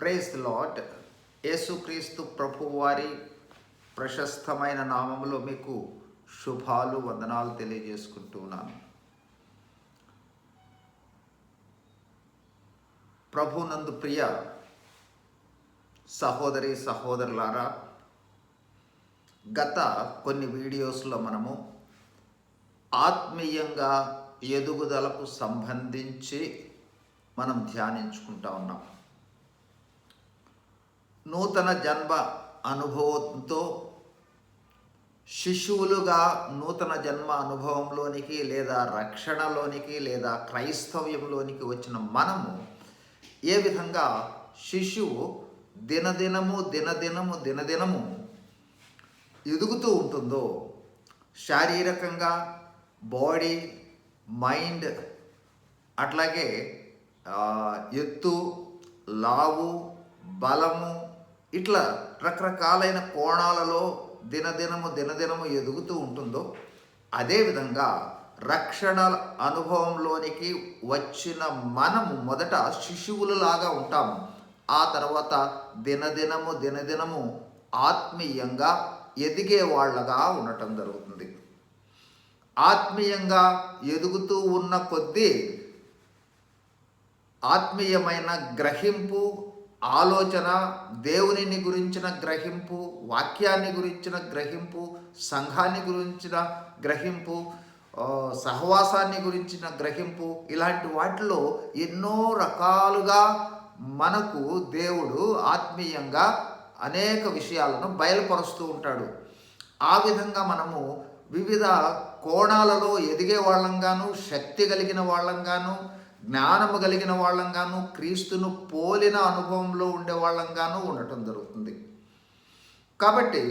Praise lot యేసుక్రీస్తు ప్రభువారి ప్రశస్తమైన నామంలో మీకు శుభాలు వందనాలు తెలియజేసుకుంటున్నాను ప్రభునందు ప్రియ సహోదరి సహోదరులారా గత కొన్ని వీడియోస్లో మనము ఆత్మీయంగా ఎదుగుదలకు సంబంధించి మనం ధ్యానించుకుంటా ఉన్నాం. నూతన జన్మ అనుభవంతో శిశువులుగా నూతన జన్మ అనుభవంలోనికి లేదా రక్షణలోనికి లేదా క్రైస్తవ్యంలోనికి వచ్చిన మనము ఏ విధంగా శిశువు దినదినము దినదినము దినదినము ఎదుగుతూ ఉంటుందో శారీరకంగా బాడీ మైండ్ అట్లాగే ఎత్తు లావు బలము ఇట్లా రకరకాలైన కోణాలలో దినదినము దినదినము ఎదుగుతూ ఉంటుందో అదేవిధంగా రక్షణ అనుభవంలోనికి వచ్చిన మనము మొదట శిశువులలాగా ఉంటాము. ఆ తర్వాత దినదినము దినదినము ఆత్మీయంగా ఎదిగే వాళ్ళగా ఉండటం జరుగుతుంది. ఆత్మీయంగా ఎదుగుతూ ఉన్న కొద్దీ ఆత్మీయమైన గ్రహింపు ఆలోచన దేవునిని గురించిన గ్రహింపు వాక్యాన్ని గురించిన గ్రహింపు సంఘాన్ని గురించిన గ్రహింపు సహవాసాన్ని గురించిన గ్రహింపు ఇలాంటి వాటిలో ఎన్నో రకాలుగా మనకు దేవుడు ఆత్మీయంగా అనేక విషయాలను బయలుపరుస్తూ ఉంటాడు. ఆ విధంగా మనము వివిధ కోణాలలో ఎదిగే వాళ్ళంగాను శక్తి కలిగిన వాళ్ళంగాను జ్ఞానము కలిగిన వాళ్ళంగాను క్రీస్తును పోలిన అనుభవంలో ఉండే వాళ్ళంగాను ఉండటం జరుగుతుంది. కాబట్టి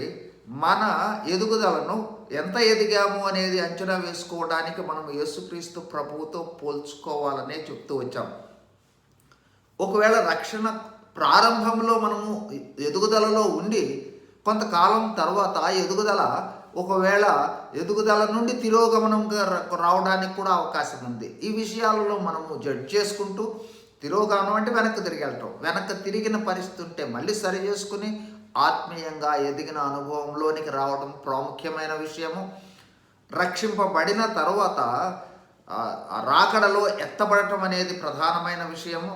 మన ఎదుగుదలను ఎంత ఎదిగాము అనేది అంచనా వేసుకోవడానికి మనం యేసుక్రీస్తు ప్రభువుతో పోల్చుకోవాలనే చెప్తూ వచ్చాం. ఒకవేళ రక్షణ ప్రారంభంలో మనము ఎదుగుదలలో ఉండి కొంతకాలం తర్వాత ఎదుగుదల ఒకవేళ ఎదుగుదల నుండి తిరోగమనంగా రావడానికి కూడా అవకాశం ఉంది. ఈ విషయాలలో మనము జడ్జ్ చేసుకుంటూ తిరోగమనం అంటే వెనక్కి తిరిగి వెళ్ళటం. వెనక్కి తిరిగిన పరిస్థితి ఉంటే మళ్ళీ సరి చేసుకుని ఆత్మీయంగా ఎదిగిన అనుభవంలోనికి రావడం ప్రాముఖ్యమైన విషయము. రక్షింపబడిన తర్వాత రాకడలో ఎత్తబడటం అనేది ప్రధానమైన విషయము.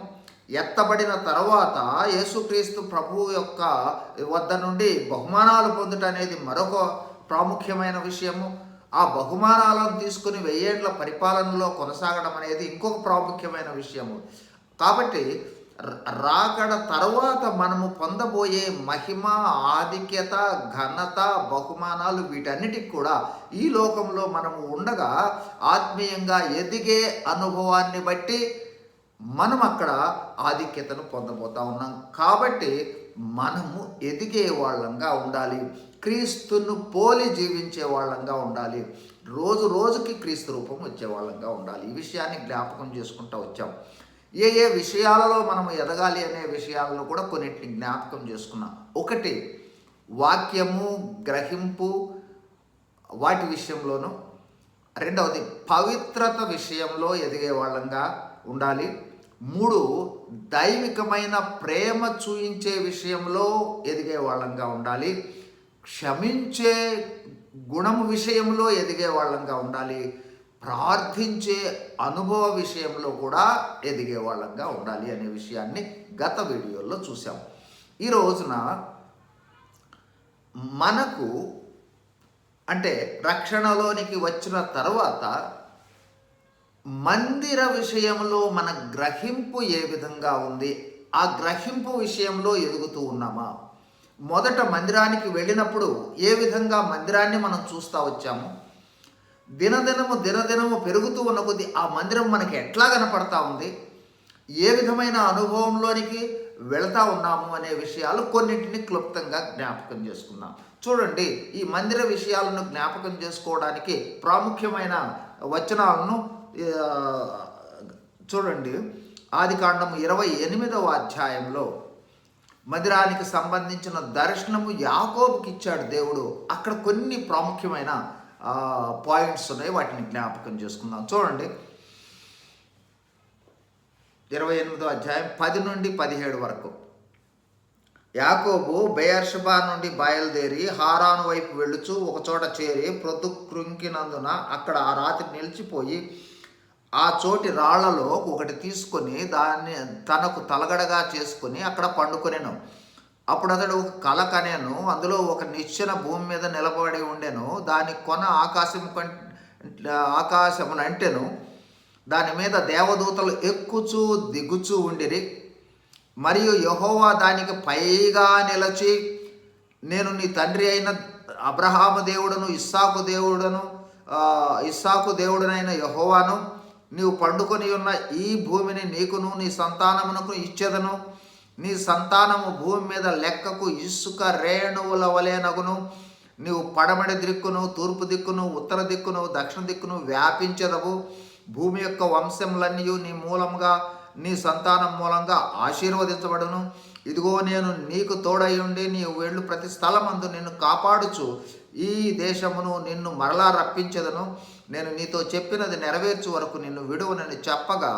ఎత్తబడిన తర్వాత యేసుక్రీస్తు ప్రభువు యొక్క వద్ద నుండి బహుమానాలు పొందుట అనేది మరొక ప్రాముఖ్యమైన విషయము ఆ బహుమానాలను తీసుకుని వెయ్యేండ్ల పరిపాలనలో కొనసాగడం అనేది ఇంకొక ప్రాముఖ్యమైన విషయము. కాబట్టి రాకడ తర్వాత మనము పొందబోయే మహిమ ఆధిక్యత ఘనత బహుమానాలు వీటన్నిటికి కూడా ఈ లోకంలో మనము ఉండగా ఆత్మీయంగా ఎదిగే అనుభవాన్ని బట్టి మనం అక్కడ ఆధిక్యతను పొందబోతా ఉన్నాం. కాబట్టి మనము ఎదిగే వాళ్ళంగా ఉండాలి. క్రీస్తును పోలి జీవించే వాళ్ళంగా ఉండాలి. రోజు రోజుకి క్రీస్తు రూపం వచ్చే వాళ్ళంగా ఉండాలి. ఈ విషయాన్ని జ్ఞాపకం చేసుకుంటూ వచ్చాం. ఏ ఏ విషయాలలో మనం ఎదగాలి అనే విషయాలను కూడా కొన్నింటిని జ్ఞాపకం చేసుకున్నాం. ఒకటి వాక్యము గ్రహింపు వాటి విషయంలోనూ. రెండవది పవిత్రత విషయంలో ఎదిగే వాళ్ళంగా ఉండాలి. మూడు దైవికమైన ప్రేమ చూయించే విషయంలో ఎదిగే వాళ్ళంగా ఉండాలి. క్షమించే గుణము విషయంలో ఎదిగే వాళ్ళంగా ఉండాలి. ప్రార్థించే అనుభవ విషయంలో కూడా ఎదిగే వాళ్ళంగా ఉండాలి అనే విషయాన్ని గత వీడియోలో చూసాం ఈ రోజున మనకు అంటే రక్షణలోనికి వచ్చిన తర్వాత మందిర విషయంలో మన గ్రహింపు ఏ విధంగా ఉంది? ఆ గ్రహింపు విషయంలో ఎదుగుతూ ఉన్నామా? మొదట మందిరానికి వెళ్ళినప్పుడు ఏ విధంగా మందిరాన్ని మనం చూస్తూ వచ్చాము? దినదినము దినదినము పెరుగుతూ ఉన్న కొద్దీ ఆ మందిరం మనకి ఎట్లా కనపడతా ఉంది? ఏ విధమైన అనుభవంలోనికి వెళతా ఉన్నాము అనే విషయాలు కొన్నింటిని క్లుప్తంగా జ్ఞాపకం చేసుకుందాం. చూడండి ఈ మందిర విషయాలను జ్ఞాపకం చేసుకోవడానికి ప్రాముఖ్యమైన వచనాలను చూడండి. ఆది కాండము ఇరవై ఎనిమిదవ అధ్యాయంలో మందిరానికి సంబంధించిన దర్శనము యాకోబుకి ఇచ్చాడు దేవుడు. అక్కడ కొన్ని ప్రాముఖ్యమైన పాయింట్స్ ఉన్నాయి. వాటిని జ్ఞాపకం చేసుకుందాం. చూడండి. ఇరవై ఎనిమిదో అధ్యాయం పది నుండి పదిహేడు వరకు. యాకోబు బేయర్షబా నుండి బయలుదేరి హారాను వైపు వెళ్ళుచు ఒకచోట చేరి ప్రొద్దు కృంకినందున అక్కడ ఆ రాత్రి నిలిచిపోయి ఆ చోటి రాళ్ళలో ఒకటి తీసుకొని దాన్ని తనకు తలగడగా చేసుకొని అక్కడ పండుకొనేను. అప్పుడు అతడు ఒక కల కనేను అందులో ఒక నిచ్చెన భూమి మీద నిలబడి ఉండెను. దాని కొన ఆకాశం కం ఆకాశమును అంటేను దాని మీద దేవదూతలు ఎక్కుచూ దిగుచూ ఉండిరి. మరియు యహోవా దానికి పైగా నిలచి నేను నీ తండ్రి అయిన అబ్రహాము దేవుడను ఇస్సాకు దేవుడను ఇస్సాకు దేవుడునైన యహోవాను నీవు పండుకొని ఉన్న ఈ భూమిని నీకును నీ సంతానమునకు ఇచ్చేదను. నీ సంతానము భూమి మీద లెక్కకు ఇసుక రేణువుల వలెనగును నీవు పడమడి దిక్కును తూర్పు దిక్కును ఉత్తర దిక్కును దక్షిణ దిక్కును వ్యాపించదవు. భూమి యొక్క వంశములన్నీ నీ మూలంగా నీ సంతానం మూలంగా ఆశీర్వదించబడును. ఇదిగో నేను నీకు తోడై ఉండి నీవు వెళ్ళు ప్రతి స్థలమందు నిన్ను కాపాడుచు. ఈ దేశమును నిన్ను మరలా రప్పించదను. నేను నీతో చెప్పినది నెరవేర్చు వరకు నిన్ను విడువనని చెప్పగా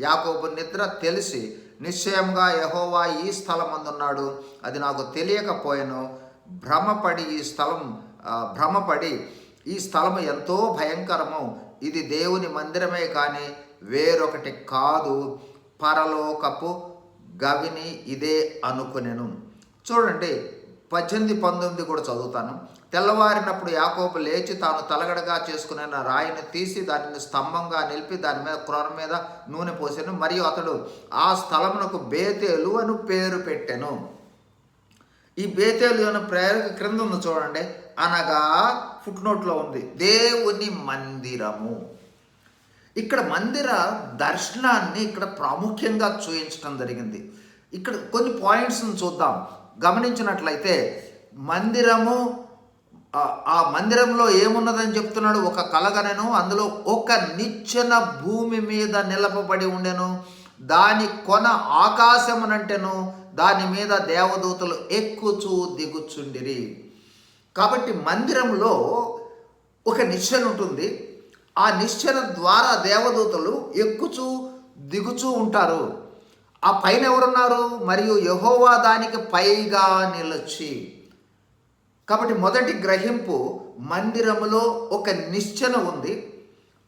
యాకోబు నిద్ర తెలిసి నిశ్చయంగా యహోవా ఈ స్థలమందున్నాడు. అది నాకు తెలియకపోయాను. భ్రమపడి ఈ స్థలం భ్రమపడి ఈ స్థలము ఎంతో భయంకరము. ఇది దేవుని మందిరమే కానీ వేరొకటి కాదు. పరలోకపు గవిని ఇదే అనుకునేను. చూడండి పద్దెనిమిది పంతొమ్మిది కూడా చదువుతాను. తెల్లవారినప్పుడు యాకోబు లేచి తాను తలగడగా చేసుకున్న రాయిని తీసి దానిని స్తంభంగా నిలిపి దాని మీద క్రొర మీద నూనె పోసాను. మరియు అతడు ఆ స్థలమునకు బేతేలు అని పేరు పెట్టాను. ఈ బేతేలు అనే ప్రేరక క్రింద ఉంది చూడండి. అనగా ఫుట్నోట్లో ఉంది. దేవుని మందిరము. ఇక్కడ మందిర దర్శనాన్ని ఇక్కడ ప్రాముఖ్యంగా చూపించడం జరిగింది. ఇక్కడ కొన్ని పాయింట్స్ని చూద్దాం. గమనించినట్లయితే మందిరము ఆ- మందిరంలో ఏమున్నదని చెప్తున్నాడు? ఒక కలగనెను అందులో ఒక నిచ్చెన భూమి మీద నిలపబడి ఉండెను. దాని కొన ఆకాశమునంటెను దాని మీద దేవదూతలు ఎక్కుచూ దిగుచుండిరి. కాబట్టి మందిరంలో ఒక నిచ్చెన ఉంటుంది. ఆ నిచ్చెన ద్వారా దేవదూతలు ఎక్కుచూ దిగుచూ ఉంటారు. ఆ పైన ఎవరున్నారు? మరియు యహోవా దానికి పైగా నిలచి. కాబట్టి మొదటి గ్రహింపు మందిరములో ఒక నిశ్చన ఉంది.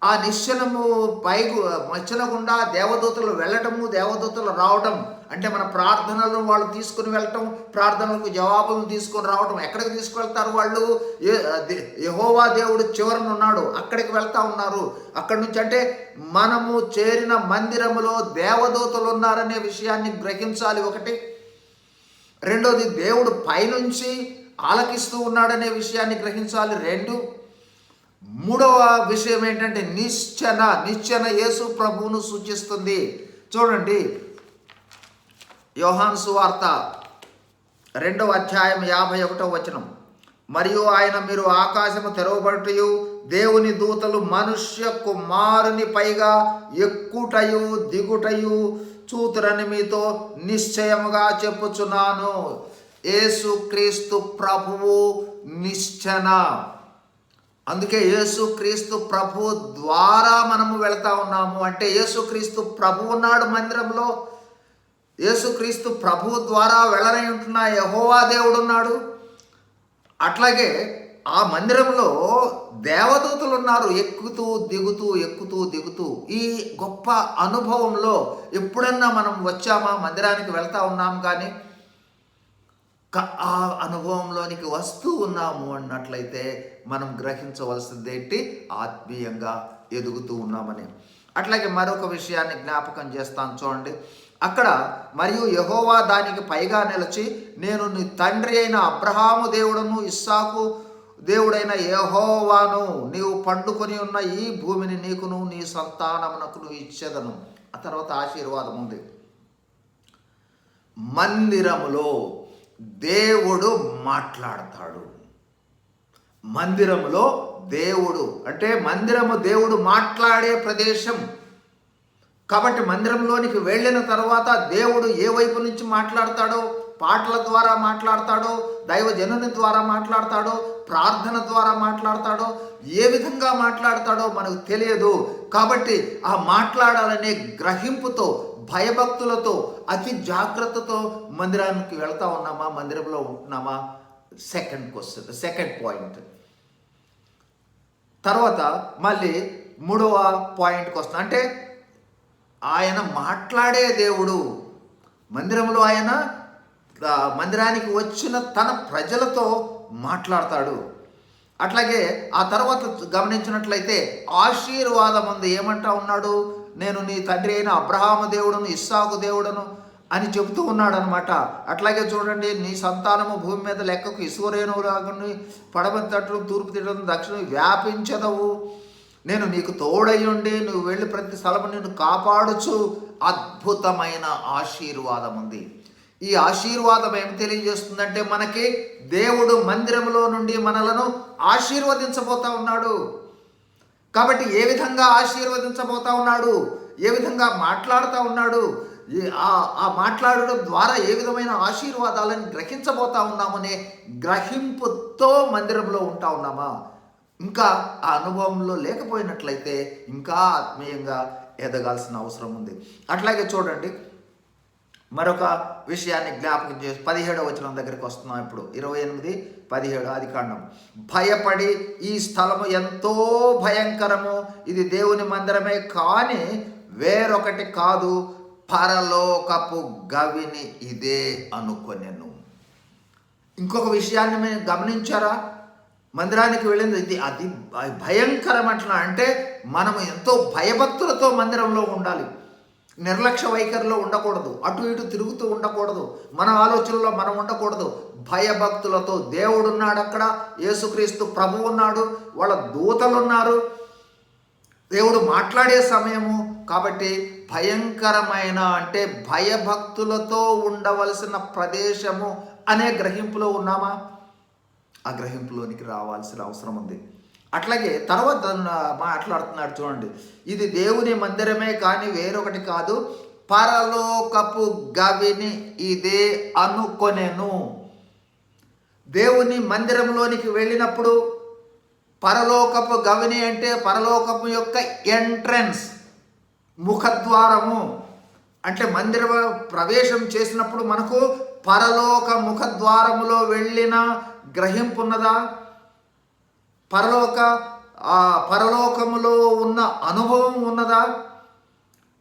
ఆ నిశ్చనము పైగు నిచ్చెన గుండా దేవదూతలు వెళ్ళటము దేవదూతలు రావటం అంటే మన ప్రార్థనలు వాళ్ళు తీసుకుని వెళ్ళటం ప్రార్థనలకు జవాబులను తీసుకొని రావటం. ఎక్కడికి తీసుకువెళ్తారు వాళ్ళు? యహోవా దేవుడు చివరన ఉన్నాడు. అక్కడికి వెళ్తా ఉన్నారు. అక్కడి నుంచి అంటే మనము చేరిన మందిరములో దేవదూతలు ఉన్నారనే విషయాన్ని గ్రహించాలి ఒకటి. రెండోది దేవుడు పైనుంచి ఆలకిస్తూ ఉన్నాడనే విషయాన్ని గ్రహించాలి. రెండు మూడవ విషయం ఏంటంటే నిశ్చన నిశ్చన యేసు ప్రభువును సూచిస్తుంది. చూడండి యోహాన్ సువార్త రెండవ అధ్యాయం యాభై ఒకటవ వచనం. మరియు ఆయన మీరు ఆకాశము తెరవబడుటయు దేవుని దూతలు మనుష్య కుమారుని పైగా ఎక్కుటయు దిగుటయు చూతురని మీతో నిశ్చయముగా చెప్పుచున్నాను. యేసుక్రీస్తు ప్రభువు నిశ్చన. అందుకే యేసుక్రీస్తు ప్రభు ద్వారా మనము వెళ్తా ఉన్నాము. అంటే యేసుక్రీస్తు ప్రభు ఉన్నాడు మందిరంలో యేసుక్రీస్తు ప్రభు ద్వారా వెళ్ళనై ఉంటున్న యహోవా దేవుడు ఉన్నాడు. అట్లాగే ఆ మందిరంలో దేవదూతలు ఉన్నారు. ఎక్కుతూ దిగుతూ ఎక్కుతూ దిగుతూ. ఈ గొప్ప అనుభవంలో ఎప్పుడన్నా మనం వచ్చామా? మందిరానికి వెళ్తా ఉన్నాం కానీ ఆ అనుభవంలోనికి వస్తూ ఉన్నాము అన్నట్లయితే మనం గ్రహించవలసింది ఏంటి ఆత్మీయంగా ఎదుగుతూ ఉన్నామని. అట్లాగే మరొక విషయాన్ని జ్ఞాపకం చేస్తాను చూడండి. అక్కడ మరియు యహోవా దానికి పైగా నిలిచి నేను నీ తండ్రి అయిన అబ్రహాము దేవుడను ఇస్సాకు దేవుడైన యహోవాను నీవు పండుకొని ఉన్న ఈ భూమిని నీకును నీ సంతానమునకును ఇచ్చేదను. ఆ తర్వాత ఆశీర్వాదం ఉంది. మందిరములో దేవుడు మాట్లాడతాడు. మందిరంలో దేవుడు అంటే మందిరము దేవుడు మాట్లాడే ప్రదేశం. కాబట్టి మందిరంలోనికి వెళ్ళిన తర్వాత దేవుడు ఏ వైపు నుంచి మాట్లాడతాడో పాటల ద్వారా మాట్లాడతాడో దైవజనుని ద్వారా మాట్లాడతాడో ప్రార్థన ద్వారా మాట్లాడతాడో ఏ విధంగా మాట్లాడతాడో మనకు తెలియదు. కాబట్టి ఆ మాట్లాడాలనే గ్రహింపుతో భయభక్తులతో అతి జాగ్రత్తతో మందిరానికి వెళ్తా ఉన్నామా? మందిరంలో ఉంటున్నామా? సెకండ్ క్వశ్చన్ సెకండ్ పాయింట్ తర్వాత మళ్ళీ మూడవ పాయింట్కి వస్తుంది అంటే ఆయన మాట్లాడే దేవుడు మందిరంలో ఆయన మందిరానికి వచ్చిన తన ప్రజలతో మాట్లాడతాడు. అట్లాగే ఆ తర్వాత గమనించినట్లయితే ఆశీర్వాదం ఉంది. ఏమంటా ఉన్నాడు? నేను నీ తండ్రి అయిన అబ్రహాము దేవుడును ఇస్సాకు దేవుడును అని చెబుతూ ఉన్నాడు అనమాట అట్లాగే చూడండి నీ సంతానము భూమి మీద లెక్కకు ఇసువరేణువులాగుని పడమ తట్లు తూర్పు తిట్టడం దక్షిణం వ్యాపించదవు. నేను నీకు తోడయ్యుండి నువ్వు వెళ్ళి ప్రతి స్థలము నిన్ను కాపాడుచు. అద్భుతమైన ఆశీర్వాదం ఉంది. ఈ ఆశీర్వాదం ఏమి తెలియజేస్తుందంటే మనకి దేవుడు మందిరంలో నుండి మనలను ఆశీర్వదించబోతా ఉన్నాడు. కాబట్టి ఏ విధంగా ఆశీర్వదించబోతా ఉన్నాడు? ఏ విధంగా మాట్లాడుతూ ఉన్నాడు? ఆ ఆ మాట్లాడడం ద్వారా ఏ విధమైన ఆశీర్వాదాలను గ్రహించబోతా ఉన్నామనే గ్రహింపుతో మందిరంలో ఉంటా ఉన్నామా? ఇంకా ఆ అనుభవంలో లేకపోయినట్లయితే ఇంకా ఆత్మీయంగా ఎదగాల్సిన అవసరం ఉంది. అట్లాగే చూడండి మరొక విషయాన్ని జ్ఞాపకం చేసి పదిహేడవ వచనం దగ్గరికి వస్తున్నాం ఇప్పుడు. ఇరవై ఎనిమిది పదిహేడు ఆది కాండం. భయపడి ఈ స్థలము ఎంతో భయంకరము. ఇది దేవుని మందిరమే కానీ వేరొకటి కాదు. పరలోకపు గవిని ఇదే అనుకొనెను. ఇంకొక విషయాన్ని మీరు గమనించారా? మందిరానికి వెళ్ళింది ఇది అది భయంకరం అట్లా అంటే మనము ఎంతో భయభక్తులతో మందిరంలో ఉండాలి. నిర్లక్ష్య వైఖరిలో ఉండకూడదు. అటు ఇటు తిరుగుతూ ఉండకూడదు. మన ఆలోచనలో మనం ఉండకూడదు. భయభక్తులతో దేవుడున్నాడు అక్కడ యేసుక్రీస్తు ప్రభు ఉన్నాడు వాళ్ళ దూతలు ఉన్నారు దేవుడు మాట్లాడే సమయము కాబట్టి భయంకరమైన అంటే భయభక్తులతో ఉండవలసిన ప్రదేశము అనే గ్రహింపులో ఉన్నామా? ఆ గ్రహింపులోనికి రావాల్సిన అవసరం ఉంది. అట్లాగే తర్వాత మాట్లాడుతున్నాడు చూడండి. ఇది దేవుని మందిరమే కానీ వేరొకటి కాదు. పరలోకపు గవిని ఇదే అనుకొనెను. దేవుని మందిరంలోనికి వెళ్ళినప్పుడు పరలోకపు గవిని అంటే పరలోకపు యొక్క ఎంట్రన్స్ ముఖద్వారము. అంటే మందిర ప్రవేశం చేసినప్పుడు మనకు పరలోక ముఖద్వారములో వెళ్ళిన గ్రహింపు ఉన్నదా పరలోక పరలోకములో ఉన్న అనుభవం ఉన్నదా?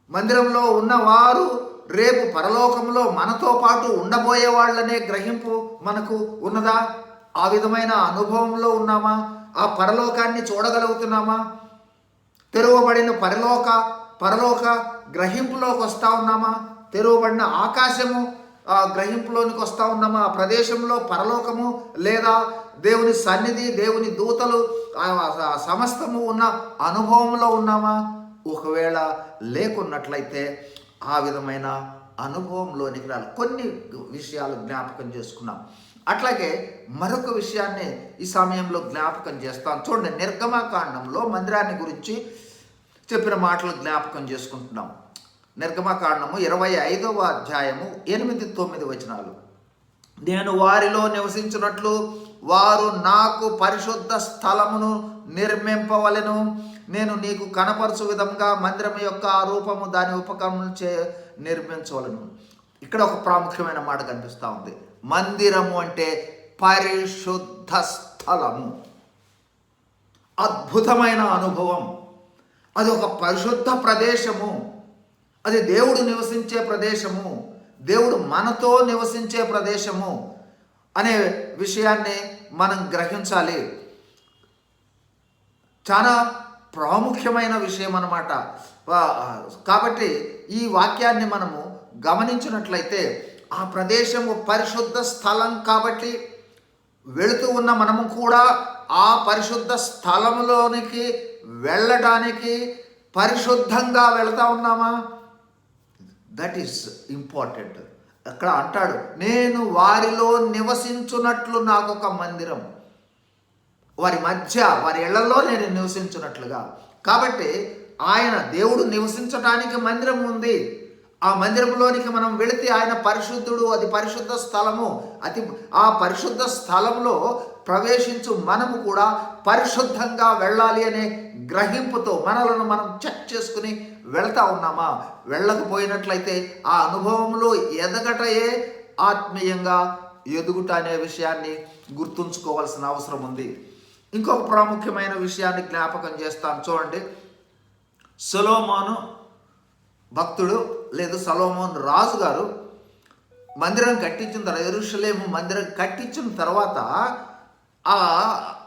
మందిరంలో ఉన్నవారు రేపు పరలోకంలో మనతో పాటు ఉండబోయే వాళ్ళనే గ్రహింపు మనకు ఉన్నదా? ఆ విధమైన అనుభవంలో ఉన్నామా? ఆ పరలోకాన్ని చూడగలుగుతున్నామా? తెరవబడిన పరలోక పరలోక గ్రహింపులోకి వస్తా ఉన్నామా? తెరవబడిన ఆకాశము ఆ గ్రహింపులోనికి వస్తా ఉన్నామా? ఆ ప్రదేశంలో పరలోకము లేదా దేవుని సన్నిధి దేవుని దూతలు సమస్తము ఉన్న అనుభవంలో ఉన్నామా? ఒకవేళ లేకున్నట్లయితే ఆ విధమైన అనుభవంలోనికి రాలి. కొన్ని విషయాలు జ్ఞాపకం చేసుకున్నాం. అట్లాగే మరొక విషయాన్ని ఈ సమయంలో జ్ఞాపకం చేస్తాను. చూడండి నిర్గమాకాండంలో మందిరాన్ని గురించి చెప్పిన మాటలు జ్ఞాపకం చేసుకుంటున్నాం. నిర్గమకాండము ఇరవై ఐదవ అధ్యాయము ఎనిమిది తొమ్మిది వచనాలు. నేను వారిలో నివసించినట్లు వారు నాకు పరిశుద్ధ స్థలమును నిర్మింపవలెను. నేను నీకు కనపరచు విధంగా మందిరం యొక్క ఆ రూపము దాని ఉపకరణం చే నిర్మించవలను. ఇక్కడ ఒక ప్రాముఖ్యమైన మాట కనిపిస్తూ ఉంది. మందిరము అంటే పరిశుద్ధ స్థలము. అద్భుతమైన అనుభవం. అది ఒక పరిశుద్ధ ప్రదేశము. అది దేవుడు నివసించే ప్రదేశము. దేవుడు మనతో నివసించే ప్రదేశము అనే విషయాన్ని మనం గ్రహించాలి. చాలా ప్రాముఖ్యమైన విషయం అన్నమాట. కాబట్టి ఈ వాక్యాన్ని మనము గమనించినట్లయితే ఆ ప్రదేశము పరిశుద్ధ స్థలం కాబట్టి వెళుతూ ఉన్న మనము కూడా ఆ పరిశుద్ధ స్థలములోనికి వెళ్ళడానికి పరిశుద్ధంగా వెళ్తా ఉన్నామా? దట్ ఈస్ ఇంపార్టెంట్ అక్కడ అంటాడు నేను వారిలో నివసించున్నట్లు నాకు ఒక మందిరం. వారి మధ్య వారి ఇళ్ళలో నేను నివసించున్నట్లుగా కాబట్టి ఆయన దేవుడు నివసించడానికి మందిరం ఉంది. ఆ మందిరంలోనికి మనం వెళితే ఆయన పరిశుద్ధుడు అది పరిశుద్ధ స్థలము. అతి ఆ పరిశుద్ధ స్థలంలో ప్రవేశించు మనము కూడా పరిశుద్ధంగా వెళ్ళాలి అనే గ్రహింపుతో మనలను మనం చెక్ చేసుకుని వెళ్తా ఉన్నామా? వెళ్ళకపోయినట్లయితే ఆ అనుభవంలో ఎదగటయే ఆత్మీయంగా ఎదుగుట అనే విషయాన్ని గుర్తుంచుకోవాల్సిన అవసరం ఉంది. ఇంకొక ప్రాముఖ్యమైన విషయాన్ని జ్ఞాపకం చేస్తాను. చూడండి. సొలోమోను భక్తుడు లేదు సలోమోన్ రాజు గారు మందిరం కట్టించిన తర్వాత ఎరుషలేము మందిరం కట్టించిన తర్వాత ఆ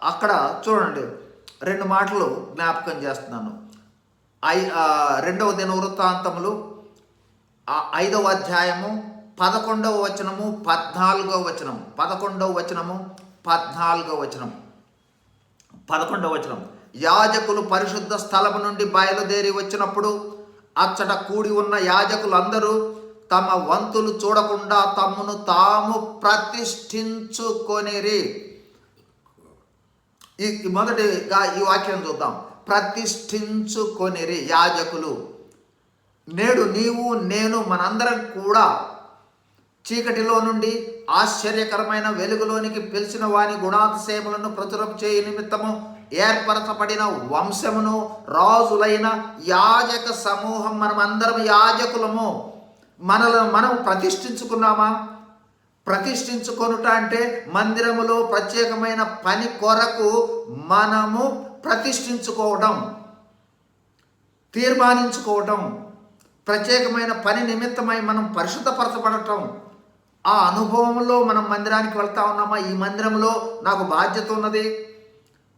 అక్కడ చూడండి. రెండు మాటలు జ్ఞాపకం చేస్తున్నాను. ఐ రెండవ దిన వృత్తాంతములు ఐదవ అధ్యాయము పదకొండవ వచనము పద్నాలుగవ వచనం పదకొండవ వచనము పద్నాలుగవ వచనం పదకొండవ వచనం. యాజకులు పరిశుద్ధ స్థలము నుండి బయలుదేరి వచ్చినప్పుడు అచ్చట కూడి ఉన్న యాజకులందరూ తమ వంతులు చూడకుండా తమను తాము ప్రతిష్ఠించుకొనిరి. ఈ ఈ మొదటిగా ఈ వాక్యం చూద్దాం. ప్రతిష్ఠించుకొనిరి యాజకులు. నేడు నీవు నేను మనందరం కూడా చీకటిలో నుండి ఆశ్చర్యకరమైన వెలుగులోనికి పిలిచిన వాని గుణాతిశయములను ప్రచురం చేయ నిమిత్తము ఏర్పరచబడిన వంశమును రాజులైన యాజక సమూహం మనమందరం యాజకులము. మనలను మనం ప్రతిష్ఠించుకున్నామా? ప్రతిష్ఠించుకొనుట అంటే మందిరములో ప్రత్యేకమైన పని కొరకు మనము ప్రతిష్ఠించుకోవడం తీర్మానించుకోవటం ప్రత్యేకమైన పని నిమిత్తమై మనం పరిశుద్ధపరచబడటం ఆ అనుభవంలో మనం మందిరానికి వెళ్తా ఉన్నామా? ఈ మందిరంలో నాకు బాధ్యత ఉన్నది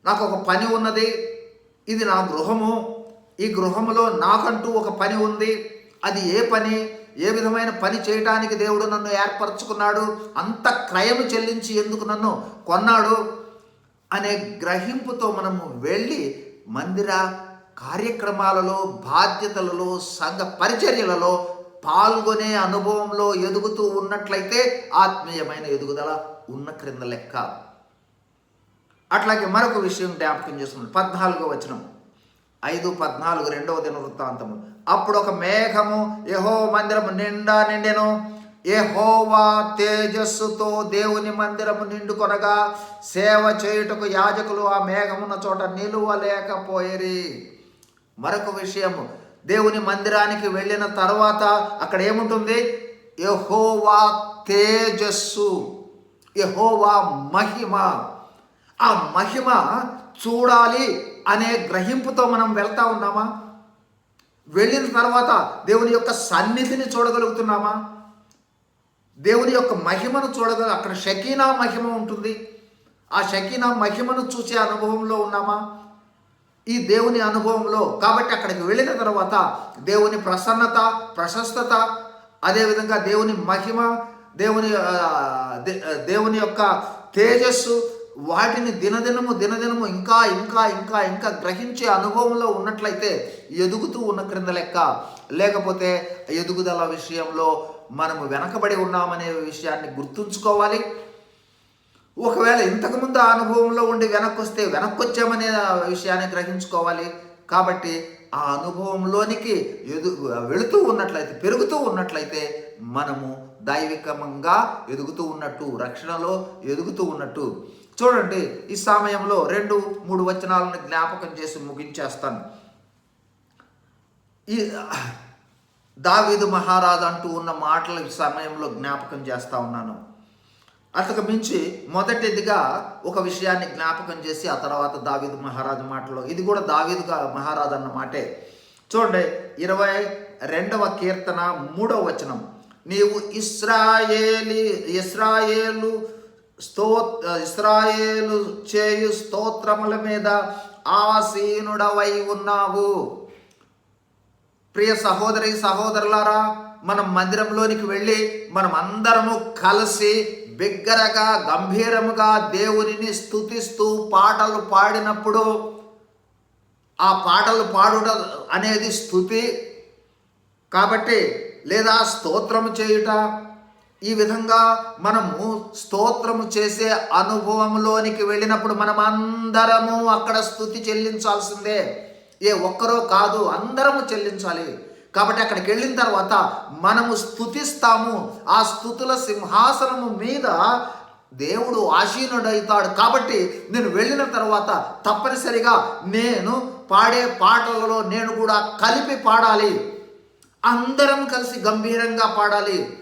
నాకు ఒక పని ఉన్నది ఇది నా గృహము. ఈ గృహంలో నాకంటూ ఒక పని ఉంది. అది ఏ పని? ఏ విధమైన పని చేయటానికి దేవుడు నన్ను ఏర్పరచుకున్నాడు? అంత క్రయం చెల్లించి ఎందుకు నన్ను కొన్నాడు? అనే గ్రహింపుతో మనము వెళ్ళి మందిర కార్యక్రమాలలో బాధ్యతలలో సంఘ పరిచర్యలలో పాల్గొనే అనుభవంలో ఎదుగుతూ ఉన్నట్లయితే ఆత్మీయమైన ఎదుగుదల ఉన్న క్రింద లెక్క. అట్లాగే మరొక విషయం జ్ఞాపకం చేస్తున్నాడు పద్నాలుగో వచనం. ఐదు పద్నాలుగు రెండవ దిన వృత్తాంతము. అప్పుడు ఒక మేఘము యహో మందిరము నిండా నిండెను. ఎహోవా తేజస్సుతో దేవుని మందిరము నిండుకొనగా సేవ చేయుటకు యాజకులు ఆ మేఘమున్న చోట నిలువలేకపోయేరి. మరొక విషయము. దేవుని మందిరానికి వెళ్ళిన తర్వాత అక్కడ ఏముంటుంది? యహోవా తేజస్సు యహోవా మహిమ. ఆ మహిమ చూడాలి అనే గ్రహింపుతో మనం వెళ్తా ఉన్నామా? వెళ్ళిన తర్వాత దేవుని యొక్క సన్నిధిని చూడగలుగుతున్నామా? దేవుని యొక్క మహిమను చూడగల అక్కడ షకీనా మహిమ ఉంటుంది. ఆ షకీనా మహిమను చూసే అనుభవంలో ఉన్నామా? ఈ దేవుని అనుభవంలో. కాబట్టి అక్కడికి వెళ్ళిన తర్వాత దేవుని ప్రసన్నత ప్రశస్తత అదేవిధంగా దేవుని మహిమ దేవుని దేవుని యొక్క తేజస్సు వాటిని దినదినము దినదినము ఇంకా ఇంకా ఇంకా ఇంకా గ్రహించే అనుభవంలో ఉన్నట్లయితే ఎదుగుతూ ఉన్న క్రింద లెక్క. లేకపోతే ఎదుగుదల విషయంలో మనము వెనకబడి ఉన్నామనే విషయాన్ని గుర్తుంచుకోవాలి. ఒకవేళ ఇంతకుముందు ఆ అనుభవంలో ఉండి వెనక్కి వస్తే వెనక్కి వచ్చామనే విషయాన్ని గ్రహించుకోవాలి. కాబట్టి ఆ అనుభవంలోనికి ఎదు వెళుతూ ఉన్నట్లయితే పెరుగుతూ ఉన్నట్లయితే మనము దైవికంగా ఎదుగుతూ ఉన్నట్టు రక్షణలో ఎదుగుతూ ఉన్నట్టు. చూడండి ఈ సమయంలో రెండు మూడు వచనాలను జ్ఞాపకం చేసి ముగించేస్తాను. ఈ దావీదు మహారాజు అంటూ ఉన్న మాటల సమయంలో జ్ఞాపకం చేస్తా ఉన్నాను. అంతకు మించి మొదటిదిగా ఒక విషయాన్ని జ్ఞాపకం చేసి ఆ తర్వాత దావీదు మహారాజు మాటలో ఇది కూడా దావీదు మహారాజు అన్న మాటే. చూడండి ఇరవై రెండవ కీర్తన మూడవ వచనం. నీవు ఇస్రాయేలి ఇస్రాయేలు స్తో ఇస్రాయేలు చేయు స్తోత్రముల మీద ఆసీనుడవై ఉన్నావు. ప్రియ సహోదరి సహోదరులారా మనం మందిరంలోనికి వెళ్ళి మనం అందరము కలిసి బిగ్గరగా గంభీరముగా దేవునిని స్థుతిస్తూ పాటలు పాడినప్పుడు ఆ పాటలు పాడుట అనేది స్థుతి కాబట్టి లేదా స్తోత్రము చేయుట. ఈ విధంగా మనము స్తోత్రము చేసే అనుభవంలోనికి వెళ్ళినప్పుడు మనమందరము అక్కడ స్థుతి చెల్లించాల్సిందే. ఏ ఒక్కరో కాదు అందరము చెల్లించాలి. కాబట్టి అక్కడికి వెళ్ళిన తర్వాత మనము స్థుతిస్తాము ఆ స్థుతుల సింహాసనము మీద దేవుడు ఆశీనుడవుతాడు కాబట్టి నేను వెళ్ళిన తర్వాత తప్పనిసరిగా నేను పాడే పాటలలో నేను కూడా కలిపి పాడాలి. అందరం కలిసి గంభీరంగా పాడాలి.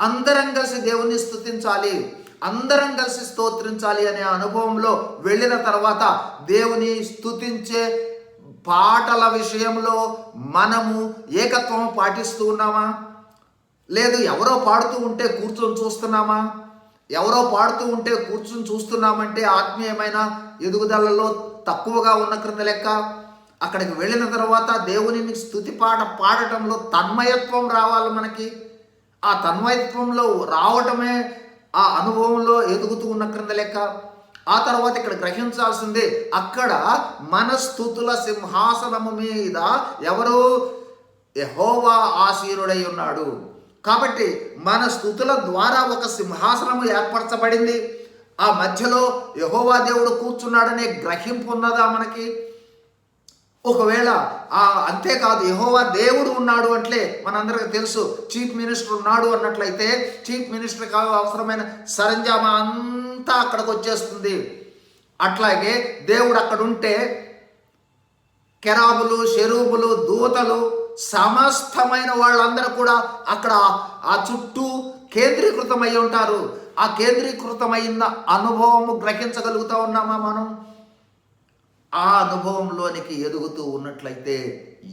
అందరం కలిసి దేవుణ్ణి స్థుతించాలి అందరం కలిసి స్తోత్రించాలి అనే అనుభవంలో వెళ్ళిన తర్వాత దేవుని స్థుతించే పాటల విషయంలో మనము ఏకత్వం పాటిస్తూ ఉన్నామా? లేదు ఎవరో పాడుతూ ఉంటే కూర్చొని చూస్తున్నామా? ఎవరో పాడుతూ ఉంటే కూర్చొని చూస్తున్నామంటే ఆత్మీయమైన ఎదుగుదలలో తక్కువగా ఉన్న క్రింద లెక్క. అక్కడికి వెళ్ళిన తర్వాత దేవుని స్థుతి పాట పాడటంలో తన్మయత్వం రావాలి మనకి. ఆ తన్మయత్వంలో రావటమే ఆ అనుభవంలో ఎదుగుతూ ఉన్న క్రింద లెక్క. ఆ తర్వాత ఇక్కడ గ్రహించాల్సిందే అక్కడ మన స్థుతుల సింహాసనము మీద ఎవరు? యహోవా ఆశీరుడై ఉన్నాడు. కాబట్టి మన స్థుతుల ద్వారా ఒక సింహాసనము ఏర్పరచబడింది. ఆ మధ్యలో యహోవా దేవుడు కూర్చున్నాడనే గ్రహింపు ఉన్నదా మనకి? ఒకవేళ ఆ అంతేకాదు యహోవా దేవుడు ఉన్నాడు అంటే మనందరికీ తెలుసు చీఫ్ మినిస్టర్ ఉన్నాడు అన్నట్లయితే చీఫ్ మినిస్టర్కి అవసరమైన సరంజామా అంతా అక్కడికి వచ్చేస్తుంది అట్లాగే దేవుడు అక్కడ ఉంటే కెరాబులు షెరూబులు దూతలు సమస్తమైన వాళ్ళందరూ కూడా అక్కడ ఆ చుట్టూ కేంద్రీకృతమై ఉంటారు. ఆ కేంద్రీకృతమైన అనుభవము గ్రహించగలుగుతా ఉన్నామా మనం? ఆ అనుభవంలోనికి ఎదుగుతూ ఉన్నట్లయితే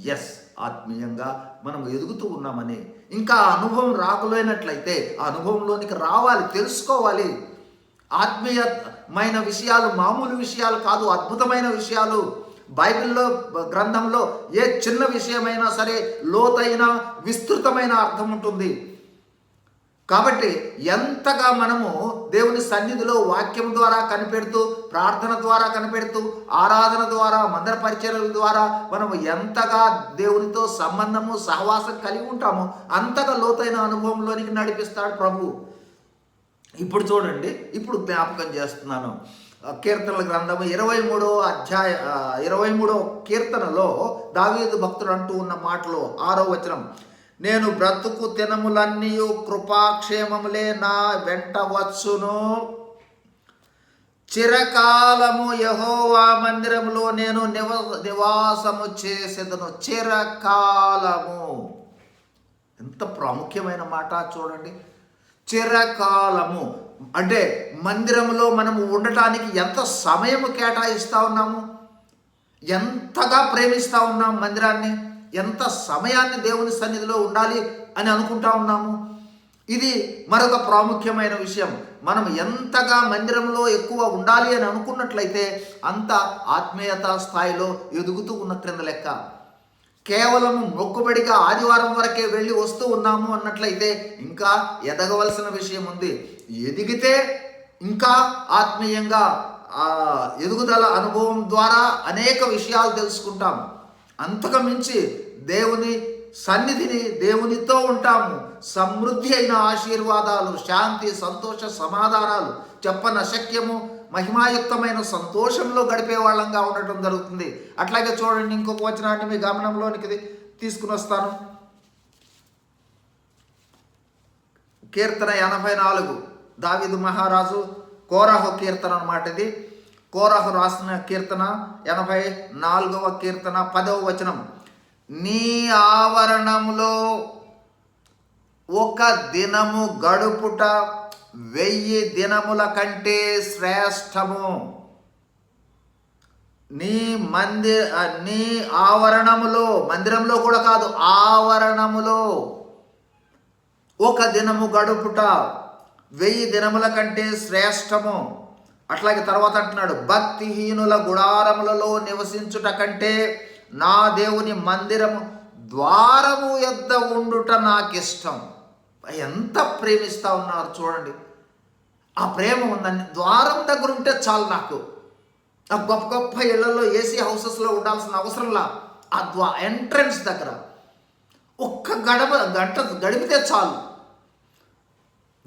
ఎస్ ఆత్మీయంగా మనం ఎదుగుతూ ఉన్నామని. ఇంకా అనుభవం రాకలేనట్లయితే ఆ అనుభవంలోనికి రావాలి తెలుసుకోవాలి. ఆత్మీయమైన విషయాలు మామూలు విషయాలు కాదు అద్భుతమైన విషయాలు. బైబిల్లో గ్రంథంలో ఏ చిన్న విషయమైనా సరే లోతైన విస్తృతమైన అర్థం ఉంటుంది. కాబట్టి ఎంతగా మనము దేవుని సన్నిధిలో వాక్యం ద్వారా కనిపెడుతూ ప్రార్థన ద్వారా కనిపెడుతూ ఆరాధన ద్వారా మందర పరిచర్యల ద్వారా మనము ఎంతగా దేవునితో సంబంధము సహవాసం కలిగి ఉంటామో అంతగా లోతైన అనుభవంలోనికి నడిపిస్తాడు ప్రభు. ఇప్పుడు చూడండి ఇప్పుడు జ్ఞాపకం చేస్తున్నాను. కీర్తనల గ్రంథము ఇరవై మూడో అధ్యాయ ఇరవై మూడో కీర్తనలో దావీదు భక్తుడు అంటూ ఉన్న మాటలో ఆరో వచనం నేను బ్రతుకు తినములన్నీ కృపాక్షేమములే నా వెంట వచ్చును. చిరకాలము యహోవా మందిరములో నేను నివ నివాసము చేసేదను. చిరకాలము. ఎంత ప్రాముఖ్యమైన మాట చూడండి. చిరకాలము. అంటే మందిరంలో మనము ఉండటానికి ఎంత సమయం కేటాయిస్తూ ఉన్నాము? ఎంతగా ప్రేమిస్తూ ఉన్నాం మందిరాన్ని? ఎంత సమయాన్ని దేవుని సన్నిధిలో ఉండాలి అని అనుకుంటా ఉన్నాము? ఇది మరొక ప్రాముఖ్యమైన విషయం. మనం ఎంతగా మందిరంలో ఎక్కువ ఉండాలి అని అనుకున్నట్లయితే అంత ఆత్మీయత స్థాయిలో ఎదుగుతూ ఉన్న క్రింద లెక్క. కేవలం మొక్కుబడిగా ఆదివారం వరకే వెళ్ళి వస్తూ ఉన్నాము అన్నట్లయితే ఇంకా ఎదగవలసిన విషయం ఉంది. ఎదిగితే ఇంకా ఆత్మీయంగా ఎదుగుదల అనుభవం ద్వారా అనేక విషయాలు తెలుసుకుంటాం. అంతకు మించి దేవుని సన్నిధిని దేవునితో ఉంటాము. సమృద్ధి అయిన ఆశీర్వాదాలు శాంతి సంతోష సమాధానాలు చెప్పనశక్యము మహిమాయుక్తమైన సంతోషంలో గడిపే వాళ్ళంగా ఉండటం జరుగుతుంది. అట్లాగే చూడండి ఇంకొక వచనాన్ని మీ గమనంలోనికి తీసుకుని వస్తాను. కీర్తన ఎనభై నాలుగు. దావిదు మహారాజు కోరాహు కీర్తన అనమాట ఇది. కోరాహు రాసిన కీర్తన ఎనభై నాలుగవ కీర్తన పదవ వచనం. నీ ఆవరణములో ఒక దినము గడుపుట వెయ్యి దినముల కంటే శ్రేష్టము. నీ మంది నీ ఆవరణములో మందిరంలో కూడా కాదు ఆవరణములో ఒక దినము గడుపుట వెయ్యి దినముల కంటే శ్రేష్టము. అట్లాగే తర్వాత అంటున్నాడు భక్తిహీనుల గుడారములలో నివసించుట కంటే నా దేవుని మందిరము ద్వారము యొద్ద ఉండుట నాకిష్టం. ఎంత ప్రేమిస్తూ ఉన్నారు చూడండి. ఆ ప్రేమ ఉందండి. ద్వారం దగ్గర ఉంటే చాలు నాకు. ఆ గొప్ప గొప్ప ఇళ్ళలో ఏసీ హౌసెస్లో ఉండాల్సిన అవసరంలా ఆ ద్వా ఎంట్రన్స్ దగ్గర. ఒక్క గడప గంట గడిపితే చాలు.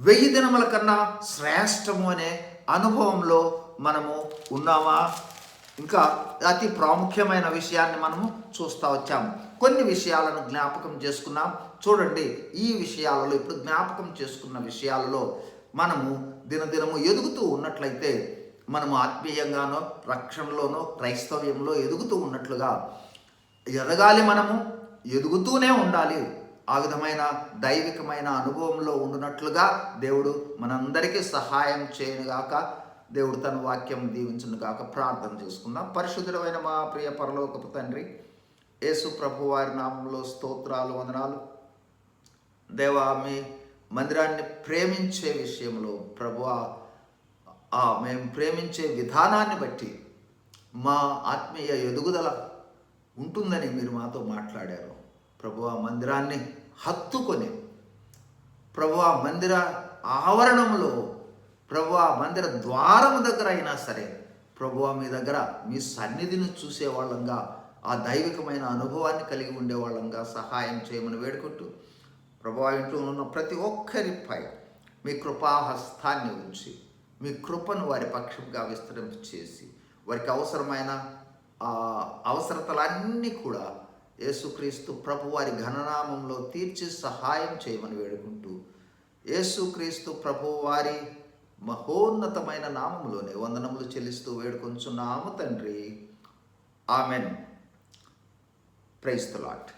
వెయ్యి దినముల కన్నా శ్రేష్టము అనే అనుభవంలో మనము ఉన్నామా? ఇంకా అతి ప్రాముఖ్యమైన విషయాన్ని మనము చూస్తూ వచ్చాము. కొన్ని విషయాలను జ్ఞాపకం చేసుకున్నాం. చూడండి ఈ విషయాలలో ఇప్పుడు జ్ఞాపకం చేసుకున్న విషయాలలో మనము దినదినము ఎదుగుతూ ఉన్నట్లయితే మనము ఆత్మీయంగానో రక్షణలోనో క్రైస్తవ్యంలో ఎదుగుతూ ఉన్నట్లుగా ఎదగాలి మనము ఎదుగుతూనే ఉండాలి. ఆ విధమైన దైవికమైన అనుభవంలో ఉండునట్లుగా దేవుడు మనందరికీ సహాయం చేయనుగాక దేవుడు తన వాక్యం దీవించును గాక ప్రార్థన చేసుకుందాం. పరిశుద్ధమైన మా ప్రియ పరలోకపు తండ్రి యేసు ప్రభు వారి నామంలో స్తోత్రాలు వందనాలు. దేవా మీ మందిరాన్ని ప్రేమించే విషయంలో ప్రభువా ఆ మేము ప్రేమించే విధానాన్ని బట్టి మా ఆత్మీయ ఎదుగుదల ఉంటుందని మీరు మాతో మాట్లాడారు. ప్రభు ఆ మందిరాన్ని హత్తుకొని ప్రభు ఆ మందిర ఆవరణంలో ప్రభు ఆ మందిర ద్వారం దగ్గర అయినా సరే ప్రభు మీ దగ్గర మీ సన్నిధిని చూసేవాళ్ళంగా ఆ దైవికమైన అనుభవాన్ని కలిగి ఉండేవాళ్ళంగా సహాయం చేయమని వేడుకుంటూ ప్రభు ఇంట్లో ఉన్న ప్రతి ఒక్కరిపై మీ కృపాహస్తాన్ని ఉంచి మీ కృపను వారి పక్షంగా విస్తరింప చేసి వారికి అవసరమైన అవసరతలన్నీ కూడా యేసుక్రీస్తు ప్రభు వారి ఘననామంలో తీర్చి సహాయం చేయమని వేడుకుంటూ యేసుక్రీస్తు ప్రభు వారి మహోన్నతమైన నామంలోనే వందనములు చెల్లిస్తూ వేడుకొంచున్నాము తండ్రి. ఆమెన్. ప్రైస్తలాట్